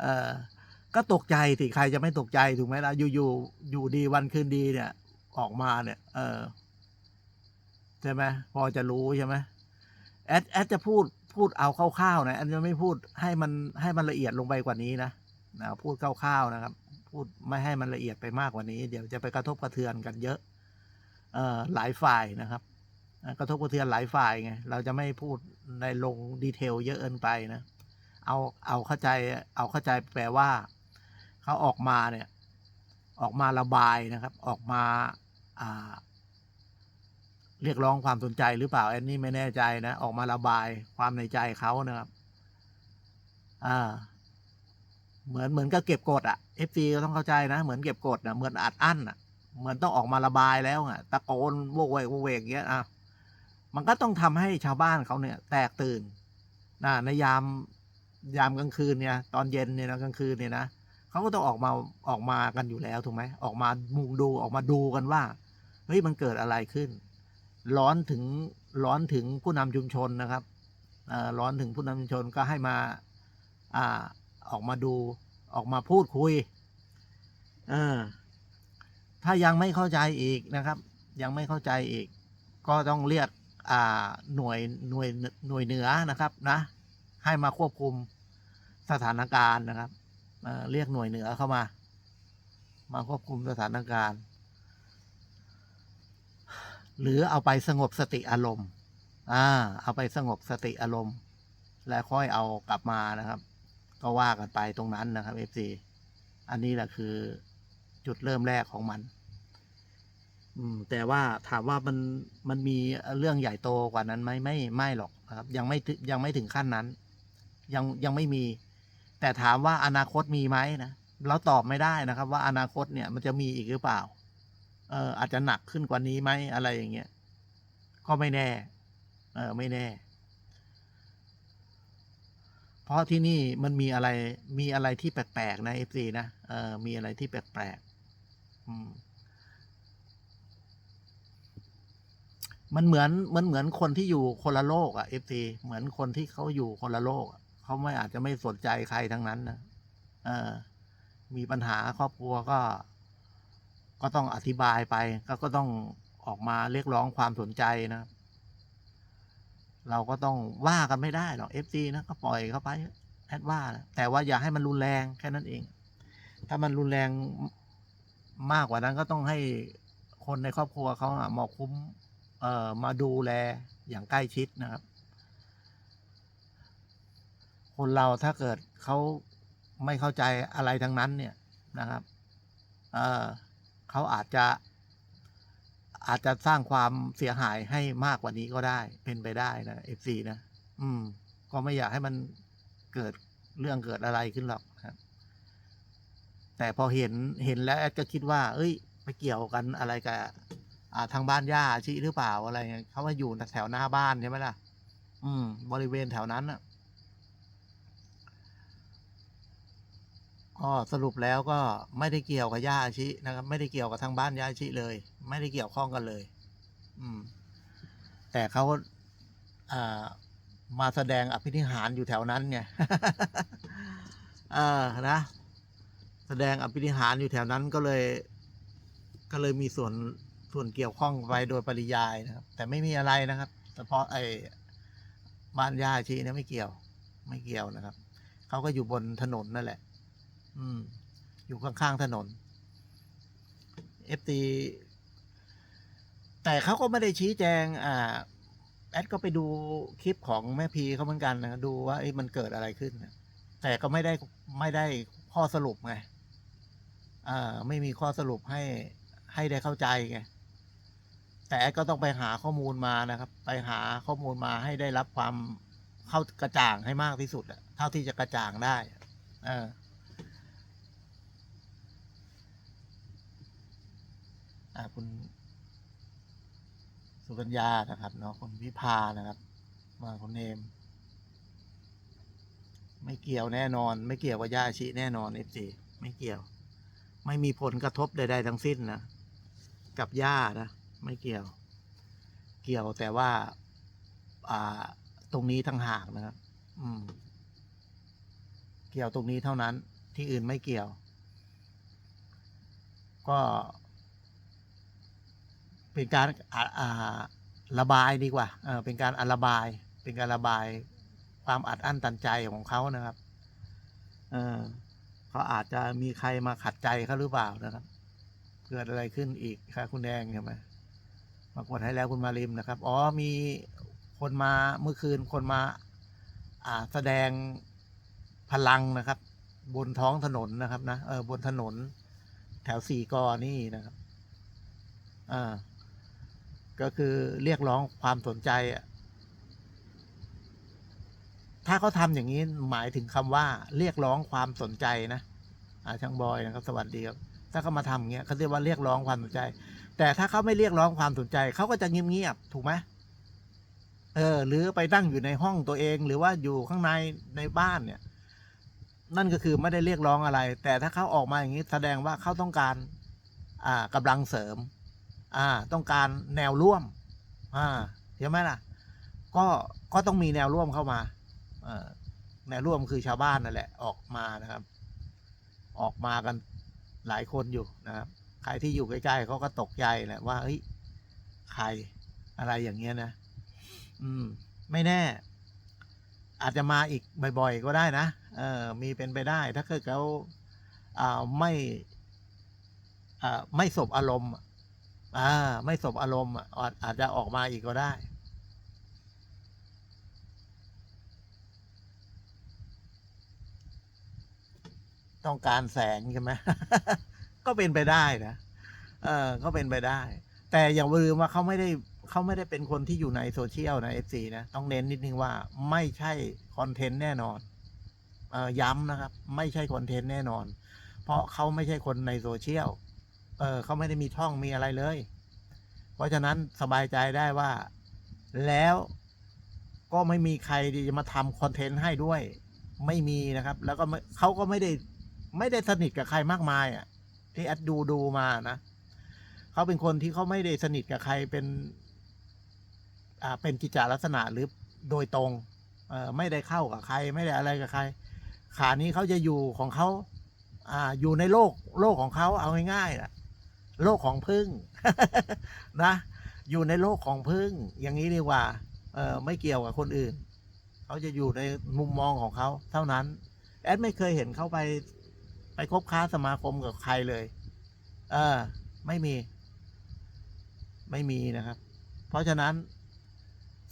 เออก็ตกใจสิใครจะไม่ตกใจถูกไหมล่ะอยู่อยู่อยู่ดีวันคืนดีเนี่ย ออกมาเนี่ย เออใช่ไหมพอจะรู้ใช่ไหมแอดแอดจะพูดพูดเอาคร่าวๆนะแอดจะไม่พูดให้มันให้มันละเอียดลงไปกว่านี้นะนะพูดคร่าวๆนะครับ พูดไม่ให้มันละเอียดไปมากกว่านี้ เดี๋ยวจะไปกระทบกระเทือนกันเยอะ เอ่อหลายฝ่ายนะครับกระทบกระเทือนหลายฝ่ายไงเราจะไม่พูดในลงดีเทลเยอะเกินไปนะ เอาเอาเข้าใจเอาเข้าใจแปลว่าเขาออกมาเนี่ยออกมาระบายนะครับ ออกมาอ่าเรียกร้องความสนใจหรือเปล่าแอนนี่ไม่แน่ใจนะออกมาระบายความในใจเขานะครับอ่าเหมือนเหมือนก็เก็บกดอะเอฟซีก็ต้องเข้าใจนะ เหมือนเก็บกดนะเหมือนอัดอั้นอะเหมือนต้องออกมาระบายแล้วอะตะโกนโวกเวกโวกเวกอย่างเงี้ยอะมันก็ต้องทำให้ชาวบ้านเขาเนี่ย แตกตื่นนะในยาม ยามกลางคืนเนี่ย ตอนเย็นเนี่ยนะกลางคืนเนี่ยนะเขาก็ต้องออกมาออกมากันอยู่แล้วถูกไหมออกมามุงดูออกมาดูกันว่าเฮ้ยมันเกิดอะไรขึ้น ร้อนถึงร้อนถึงผู้นำชุมชนนะครับร้อนถึงผู้นำชุมชนก็ให้มาอ่าออกมาดูออกมาพูดคุยเออถ้ายังไม่เข้าใจอีกนะครับ ยังไม่เข้าใจอีก ก็ต้องเรียกอ่าหน่วยหน่วยหน่วยเหนือนะครับนะ ให้มาควบคุม สถานการณ์นะครับเเรียกหน่วยเหนือเข้ามา มาควบคุมสถานการณ์ หรือเอาไปสงบสติอารมณ์ อ่า เอาไปสงบสติอารมณ์ แล้วค่อยเอากลับมานะครับ ก็ว่ากันไปตรงนั้นนะครับ FC อันนี้แหละคือจุดเริ่มแรกของมัน อืม แต่ว่าถามว่ามันมันมีเรื่องใหญ่โตกว่านั้นไหมไม่ไม่หรอกนะครับ ยังไม่ยังไม่ถึงขั้นนั้น ยังยังไม่มี แต่ถามว่าอนาคตมีไหมนะเราตอบไม่ได้นะครับ ว่าอนาคตเนี่ยมันจะมีอีกหรือเปล่า เอออาจจะหนักขึ้นกว่านี้ไหมอะไรอย่างเงี้ยก็ไม่แน่ เออไม่แน่ เพราะที่นี่มันมีอะไร มีอะไรที่แปลกๆนะเอฟซีนะเออมีอะไรที่แปลกๆอืมมันเหมือนมันเหมือนคนที่อยู่คนละโลกอะเอฟซีเหมือนคนที่เขาอยู่คนละโลกอะ เขาไม่อาจจะไม่สนใจใครทั้งนั้นนะเออ มีปัญหาครอบครัวก็ ก็ต้องอธิบายไป ก็ก็ต้องออกมาเรียกร้องความสนใจนะเราก็ต้องว่ากันไม่ได้หรอกเอฟซีนะก็ปล่อยเขาไปแอดว่านะแต่ว่าอย่าให้มันรุนแรงแค่นั้นเอง ถ้ามันรุนแรงมากกว่านั้นก็ต้องให้คนในครอบครัวเขาอะมาคุ้ม เอ่อมาดูแลอย่างใกล้ชิดนะครับ คนเราถ้าเกิดเขาไม่เข้าใจอะไรทั้งนั้นเนี่ยนะครับเออเขาอาจจะอาจจะสร้างความเสียหายให้มากกว่านี้ก็ได้เป็นไปได้นะเอฟซีนะอืม ก็ไม่อยากให้มันเกิดเรื่องเกิดอะไรขึ้นหรอกครับ แต่พอเห็นเห็นแล้วแอดก็คิดว่า เอ้ยไปเกี่ยวกันอะไรกับอ่าทางบ้านย่าชีหรือเปล่าอะไรเงี้ยเขามาอยู่แถวหน้าบ้านใช่ไหมล่ะ อืม บริเวณแถวนั้นอะ ก็สรุปแล้วก็ไม่ได้เกี่ยวกับย่าอาชินะครับ ไม่ได้เกี่ยวกับทางบ้านย่าอาชิเลย ไม่ได้เกี่ยวข้องกันเลย อืม แต่เขาอ่ามาแสดงอภินิหารอยู่แถวนั้นไงเออนะ แสดงอภินิหารอยู่แถวนั้นก็เลย ก็เลยมีส่วนส่วนเกี่ยวข้องไปโดยปริยายนะครับ แต่ไม่มีอะไรนะครับเฉพาะไอ้บ้านย่าชีเนี่ยไม่เกี่ยว ไม่เกี่ยวนะครับ เขาก็อยู่บนถนนนั่นแหละ อืม อยู่ข้างๆถนนเอฟตีแต่เขาก็ไม่ได้ชี้แจง อ่า แอดก็ไปดูคลิปของแม่พีเขาเหมือนกันนะดูว่าอมันเกิดอะไรขึ้นแต่ก็ไม่ได้ไม่ได้ข้อสรุปไงอ่าไม่มีข้อสรุปให้ให้ได้เข้าใจไงแต่ก็ต้องไปหาข้อมูลมานะครับ ไปหาข้อมูลมาให้ได้รับความเข้ากระจ่างให้มากที่สุดเท่าที่จะกระจ่างได้อะเออ อ่า คุณสุกัญญานะครับเนาะคุณวิภานะครับ มาคุณเนม ไม่เกี่ยวแน่นอน ไม่เกี่ยวกับย่าอาชิแน่นอนเอฟซีไม่เกี่ยว ไม่มีผลกระทบใดๆทั้งสิ้นนะกับย่านะไม่เกี่ยว เกี่ยวแต่ว่า อ่า ตรงนี้ทั้งหากนะครับ อืม เกี่ยวตรงนี้เท่านั้น ที่อื่นไม่เกี่ยว ก็ เป็นการระบายดีกว่าเออเป็นการอระบาย เป็นการระบายความอัดอั้นตันใจของเขานะครับเออเขาอาจจะมีใครมาขัดใจเขาหรือเปล่านะครับ เกิดอะไรขึ้นอีกครับคุณแดงใช่ไหมมากดให้แล้วคุณมาริมนะครับ อ๋อมีคนมาเมื่อคืนคนมา อ่าแสดงพลังนะครับ บนท้องถนนนะครับนะเออบนถนน แถวสี่กอนี่นะครับอ่า ก็คือเรียกร้องความสนใจอะถ้าเขาทำอย่างนี้หมายถึงคำว่าเรียกร้องความสนใจนะอ่าช่างบอยนะครับสวัสดีครับ ถ้าเขามาทำอย่างเงี้ยเขาเรียกว่าเรียกร้องความสนใจ แต่ถ้าเขาไม่เรียกร้องความสนใจเขาก็จะเงียบๆถูกไหมเออ หรือไปนั่งอยู่ในห้องตัวเอง หรือว่าอยู่ข้างในในบ้านเนี่ย นั่นก็คือไม่ได้เรียกร้องอะไร แต่ถ้าเขาออกมาอย่างนี้แสดงว่าเขาต้องการ อ่ากำลังเสริม อ่าต้องการแนวร่วมอ่าเห็นไหมล่ะก็ก็ต้องมีแนวร่วมเข้ามาอ่อแนวร่วมคือชาวบ้านนั่นแหละออกมานะครับ ออกมากันหลายคนอยู่นะครับ ใครที่อยู่ใกล้ๆเขาก็ตกใจแหละว่าเฮ้ยใครอะไรอย่างเงี้ยนะ อืม ไม่แน่ อาจจะมาอีกบ่อย ๆ ก็ได้นะเออมีเป็นไปได้ ถ้าเกิดเขาอ่าไม่อ่าไม่สบอารมณ์ อ่า ไม่สบอารมณ์อาจอาจจะออกมาอีกก็ได้ ต้องการแสงใช่ไหมก็เป็นไปได้นะเออก็เป็นไปได้ แต่อย่าลืมว่าเขาไม่ได้เขาไม่ได้เป็นคนที่อยู่ในโซเชียลนะเอฟซีนะ ต้องเน้นนิดนึงว่าไม่ใช่คอนเทนต์แน่นอนเออย้ำนะครับ ไม่ใช่คอนเทนต์แน่นอน เพราะเขาไม่ใช่คนในโซเชียล เออเขาไม่ได้มีช่องมีอะไรเลย เพราะฉะนั้นสบายใจได้ว่า แล้วก็ไม่มีใครที่จะมาทำคอนเทนต์ให้ด้วย ไม่มีนะครับ แล้วก็ไม่เขาก็ไม่ได้ไม่ได้สนิทกับใครมากมายอะ ที่แอดดูดูมานะเขาเป็นคนที่เขาไม่ได้สนิทกับใครเป็นอ่าเป็นกิจจลักษณะหรือโดยตรงเออไม่ได้เข้ากับใคร ไม่ได้อะไรกับใคร ขานี้เขาจะอยู่ของเขาอ่าอยู่ในโลกโลกของเขาเอาง่ายๆนะ โลกของพึ่งนะ อยู่ในโลกของพึ่ง อย่างนี้ดีกว่า เออไม่เกี่ยวกับคนอื่น เขาจะอยู่ในมุมมองของเขา เท่านั้น แอดไม่เคยเห็นเขาไป ไปคบค้าสมาคมกับใครเลย เออ ไม่มี ไม่มีนะครับ เพราะฉะนั้น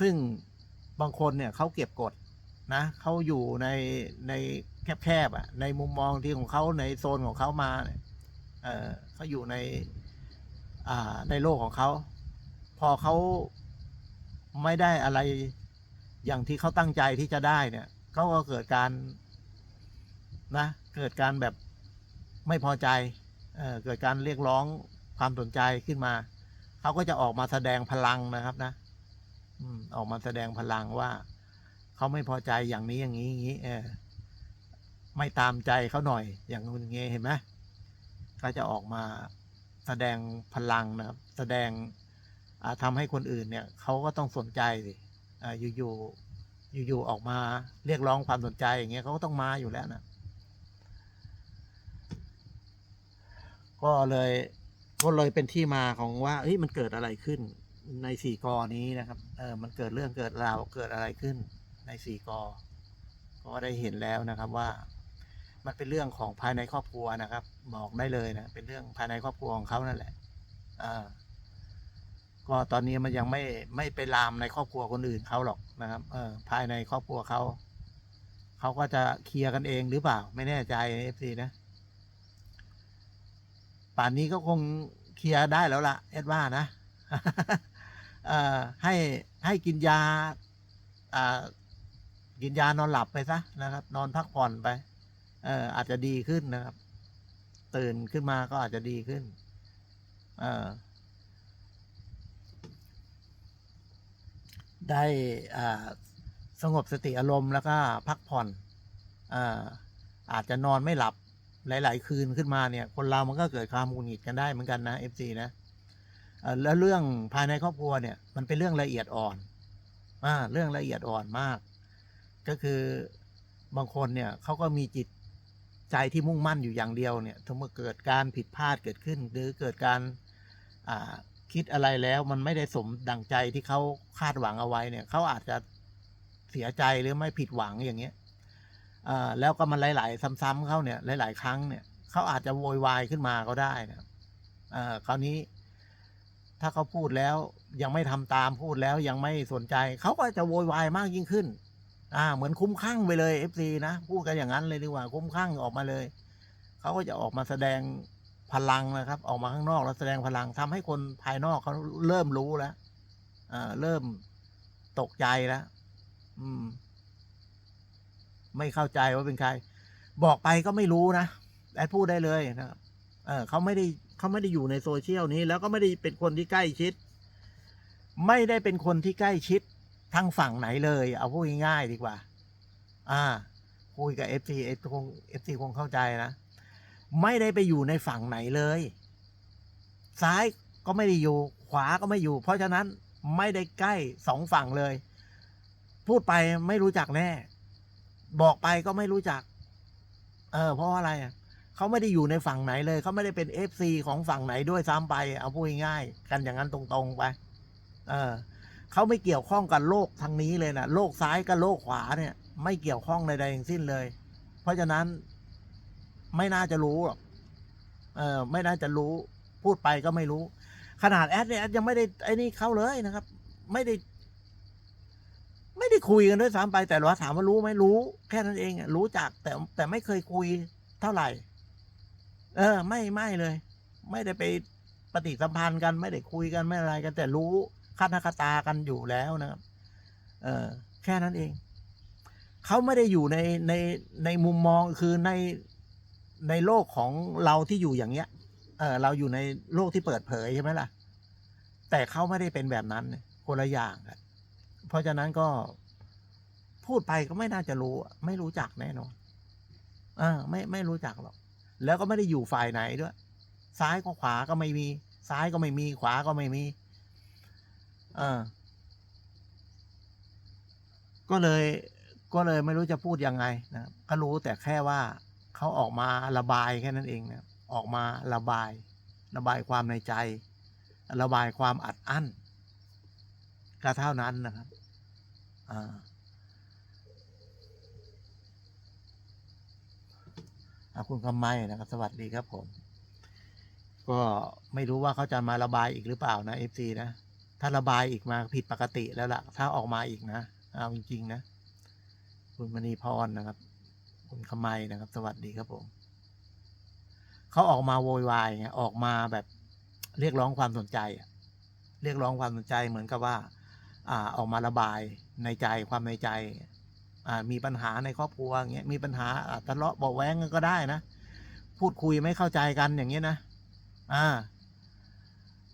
ซึ่งบางคนเนี่ยเขาเก็บกดนะเขาอยู่ในในแคบๆอะ ในมุมมองที่ของเขาในโซนของเขามาเนี่ย เขาอยู่ในในโลกของเขา พอเขาไม่ได้อะไรอย่างที่เขาตั้งใจที่จะได้เนี่ยเขาก็เกิดการนะเกิดการแบบไม่พอใจเอเกิดการเรียกร้องความสนใจขึ้นมา เขาก็จะออกมาแสดงพลังนะครับนะออกมาแสดงพลังว่าเขาไม่พอใจอย่างนี้อย่างนี้อย่างนี้ไม่ตามใจเขาหน่อยอย่างนู้นอย่างงี้เห็นไหม ก็จะออกมาแสดงพลังนะครับ แสดงอ่าทำให้คนอื่นเนี่ยเขาก็ต้องสนใจสิอ่าอยู่ๆอยู่ๆออกมาเรียกร้องความสนใจอย่างเงี้ยเขาก็ต้องมาอยู่แล้วนะก็เลยก็เลยเป็นที่มาของว่าเฮ้ยมันเกิดอะไรขึ้นในสี่กอนี้นะครับเออมันเกิดเรื่องเกิดราวเกิดอะไรขึ้นในสี่กอก็ได้เห็นแล้วนะครับว่า มันเป็นเรื่องของภายในครอบครัวนะครับ บอกได้เลยนะ เป็นเรื่องภายในครอบครัวของเขานั่นแหละอ่าก็ตอนนี้มันยังไม่ไม่ไปลามในครอบครัวคนอื่นเขาหรอกนะครับเออภายในครอบครัวเขาเขาก็จะเคลียร์กันเองหรือเปล่า ไม่แน่ใจเอฟซีนะป่านนี้ก็คงเคลียร์ได้แล้วล่ะเอ็ดว่านะเอ่อให้ให้กินยาอ่ากินยานอนหลับไปซะนะครับ นอนพักผ่อนไป เอ่ออาจจะดีขึ้นนะครับ ตื่นขึ้นมาก็อาจจะดีขึ้น เอ่อได้อ่าสงบสติอารมณ์แล้วก็พักผ่อนอ่าอาจจะนอนไม่หลับหลาย ๆ คืนขึ้นมาเนี่ย คนเรามันก็เกิดความหงุดหงิดกันได้เหมือนกันนะเอฟซีนะแล้วเรื่องภายในครอบครัวเนี่ย มันเป็นเรื่องละเอียดอ่อนอ่าเรื่องละเอียดอ่อนมาก ก็คือบางคนเนี่ยเขาก็มีจิต ใจที่มุ่งมั่นอยู่อย่างเดียวเนี่ยถ้าเมื่อเกิดการผิดพลาดเกิดขึ้น หรือเกิดการคิดอะไรแล้วมันไม่ได้สมดังใจที่เขาคาดหวังเอาไว้เนี่ยเขาอาจจะเสียใจหรือไม่ผิดหวังอย่างเงี้ยแล้วก็มันหลาย ๆ ซ้ำๆเขาเนี่ยหลาย ๆ ครั้งเนี่ยเขาอาจจะโวยวายขึ้นมาก็ได้นะคราวนี้ ถ้าเขาพูดแล้วยังไม่ทำตามพูดแล้วยังไม่สนใจ เขาก็จะโวยวายมากยิ่งขึ้น อ่า เหมือนคุ้มข้างไปเลยเอฟซีนะพูดกันอย่างนั้นเลยดีกว่าคุ้มข้างออกมาเลยเขาก็จะออกมาแสดงพลังนะครับ ออกมาข้างนอกแล้วแสดงพลังทำให้คนภายนอกเขาเริ่มรู้แล้วอ่าเริ่มตกใจแล้วอืม ไม่เข้าใจว่าเป็นใคร บอกไปก็ไม่รู้นะแอดพูดได้เลยนะครับเออเขาไม่ได้เขาไม่ได้อยู่ในโซเชียลนี้ แล้วก็ไม่ได้เป็นคนที่ใกล้ชิด ไม่ได้เป็นคนที่ใกล้ชิด ทางฝั่งไหนเลย เอาพูดง่ายๆดีกว่า อ่าคุยกับเอฟซีเอฟคงเอฟซีคงเข้าใจนะไม่ได้ไปอยู่ในฝั่งไหนเลย ซ้ายก็ไม่ได้อยู่ ขวาก็ไม่อยู่ เพราะฉะนั้นไม่ได้ใกล้สองฝั่งเลย พูดไปไม่รู้จักแน่ บอกไปก็ไม่รู้จัก เออ เพราะอะไรเขาไม่ได้อยู่ในฝั่งไหนเลยเขาไม่ได้เป็นเอฟซีของฝั่งไหนด้วยซ้ำไป เอาพูดง่ายๆกันอย่างนั้นตรงๆไป เออ เขาไม่เกี่ยวข้องกับโลกทางนี้เลยนะโลกซ้ายกับโลกขวาเนี่ย ไม่เกี่ยวข้องใดๆทั้งสิ้นเลย เพราะฉะนั้นไม่น่าจะรู้หรอกเออไม่น่าจะรู้พูดไปก็ไม่รู้ ขนาดแอดเนี่ยแอดยังไม่ได้ไอ้นี่เข้าเลยนะครับ ไม่ได้ ไม่ได้คุยกันด้วยซ้ำไปแต่ว่าถามว่ารู้ไหมรู้ แค่นั้นเองรู้จักแต่แต่ไม่เคยคุยเท่าไหร่ เออ ไม่ไม่เลย ไม่ได้ไปปฏิสัมพันธ์กัน ไม่ได้คุยกันไม่อะไรกันแต่รู้ คานาคตากันอยู่แล้วนะครับเออแค่นั้นเอง เขาไม่ได้อยู่ในในในมุมมองคือในในโลกของเราที่อยู่อย่างเงี้ย เออเราอยู่ในโลกที่เปิดเผยใช่ไหมล่ะ แต่เขาไม่ได้เป็นแบบนั้นคนละอย่างกันเพราะฉะนั้นก็พูดไปก็ไม่น่าจะรู้ ไม่รู้จักแน่นอนอ่าไม่ไม่รู้จักหรอก แล้วก็ไม่ได้อยู่ฝ่ายไหนด้วย ซ้ายก็ขวาก็ไม่มี ซ้ายก็ไม่มี ขวาก็ไม่มี อก็เลยก็เลยไม่รู้จะพูดยังไงนะครับก็รู้แต่แค่ว่าเขาออกมาระบายแค่นั้นเองนะออกมาระบาย ระบายความในใจ ระบายความอัดอั้นก็เท่านั้นนะครับอ่าอาคุณคำไม้นะครับ สวัสดีครับผม ก็ไม่รู้ว่าเขาจะมาระบายอีกหรือเปล่านะเอฟซีนะ ถ้าระบายอีกมาผิดปกติแล้วล่ะ ถ้าออกมาอีกนะ เอาจริงๆนะ คุณมณีพรนะครับ คุณคำไมนะครับ สวัสดีครับผม เขาออกมาโวยวายไงออกมาแบบเรียกร้องความสนใจอะเรียกร้องความสนใจเหมือนกับว่า อ่า ออกมาระบายในใจความในใจ อ่า มีปัญหาในครอบครัวอย่างเงี้ย มีปัญหาทะเลาะเบาแว้งกันก็ได้นะ พูดคุยไม่เข้าใจกันอย่างเงี้ยนะ อ่า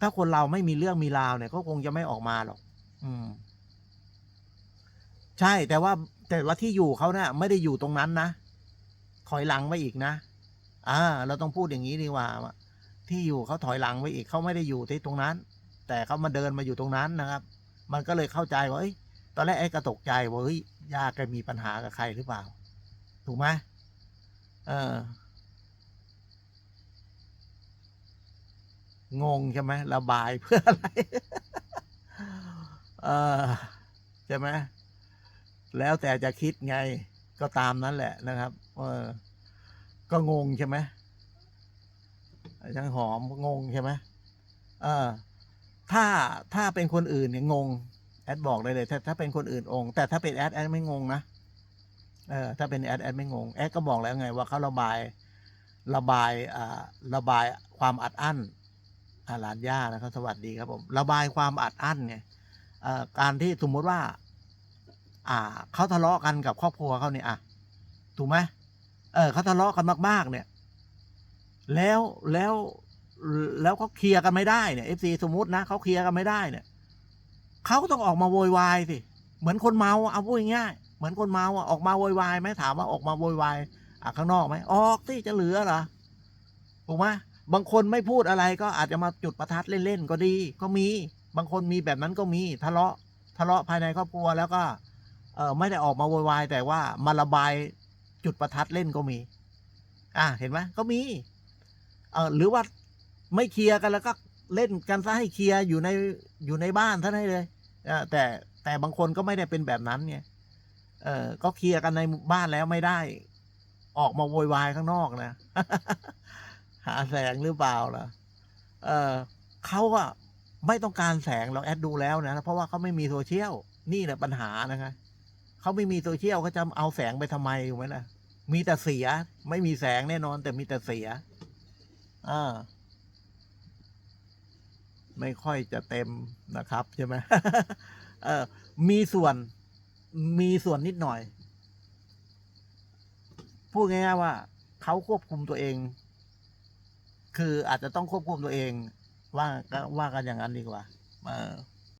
ถ้าคนเราไม่มีเรื่องมีราวเนี่ยก็คงจะไม่ออกมาหรอก อืม ใช่ แต่ว่าแต่ว่าที่อยู่เขาเนี่ยไม่ได้อยู่ตรงนั้นนะถอยหลังไปอีกนะอ่า เราต้องพูดอย่างนี้ดีกว่าว่าที่อยู่เขาถอยหลังไปอีกเขาไม่ได้อยู่ที่ตรงนั้น แต่เขามาเดินมาอยู่ตรงนั้นนะครับ มันก็เลยเข้าใจว่าเอ้ยตอนแรกไอ้กระตกใจว่าเฮ้ยย่าแกมีปัญหากับใครหรือเปล่า ถูกไหมเออ งงใช่ไหมระบายเพื่ออะไรเออใช่ไหมแล้วแต่จะคิดไงก็ตามนั้นแหละนะครับ เออ ก็งงใช่ไหมช่างหอมงงใช่ไหมเออ ถ้าถ้าเป็นคนอื่นเนี่ยงง แอดบอกเลยเลยถ้าถ้าเป็นคนอื่นองแต่ถ้าเป็นแอดแอดไม่งงนะเออถ้าเป็นแอดแอดไม่งงแอดก็บอกแล้วไงว่าเขาระบาย ระบายอ่าระบายความอัดอั้น หลานย่านะครับ สวัสดีครับผมระบายความอัดอั้นเนี่ยการที่สมมติว่า อ่าเขาทะเลาะกันกับครอบครัวเขาเนี่ยอะถูกไหมเออเขาทะเลาะกันมาก ๆ เนี่ย แล้วแล้วแล้วเขาเคลียร์กันไม่ได้เนี่ยเอฟซีสมมตินะเขาเคลียร์กันไม่ได้เนี่ยเขาก็ต้องออกมาโวยวายสิเหมือนคนเมาเอาพูดง่ายเหมือนคนเมาอะออกมาโวยวายไหมถามว่าออกมาโวยวายอะข้างนอกไหมออกที่จะเหลือเหรอถูกไหม บางคนไม่พูดอะไรก็อาจจะมาจุดประทัดเล่นๆก็ดี ก็มี บางคนมีแบบนั้นก็มีทะเลาะทะเลาะภายในครอบครัวแล้วก็เออไม่ได้ออกมาโวยวายแต่ว่ามาระบายจุดประทัดเล่นก็มี อะเห็นไหมก็มีเออหรือว่าไม่เคลียร์กันแล้วก็เล่นกันซะให้เคลียร์อยู่ในอยู่ในบ้านท่านให้เลยอแต่แต่บางคนก็ไม่ได้เป็นแบบนั้นไงเออก็เคลียร์กันในบ้านแล้วไม่ได้ ออกมาโวยวายข้างนอกนะ หาแสงหรือเปล่าล่ะเออเขาก็ไม่ต้องการแสงเราแอดดูแล้วนะ เพราะว่าเขาไม่มีโซเชียลนี่แหละปัญหานะคะเขาไม่มีโซเชียลเขาจะเอาแสงไปทำไมถูกไหมล่ะ มีแต่เสีย ไม่มีแสงแน่นอน แต่มีแต่เสียอ่าไม่ค่อยจะเต็มนะครับใช่ไหมเออมีส่วน มีส่วนนิดหน่อย พูดง่ายๆว่าเขาควบคุมตัวเอง คืออาจจะต้องควบคุมตัวเอง ว่าก็ว่ากันอย่างนั้นดีกว่าเออ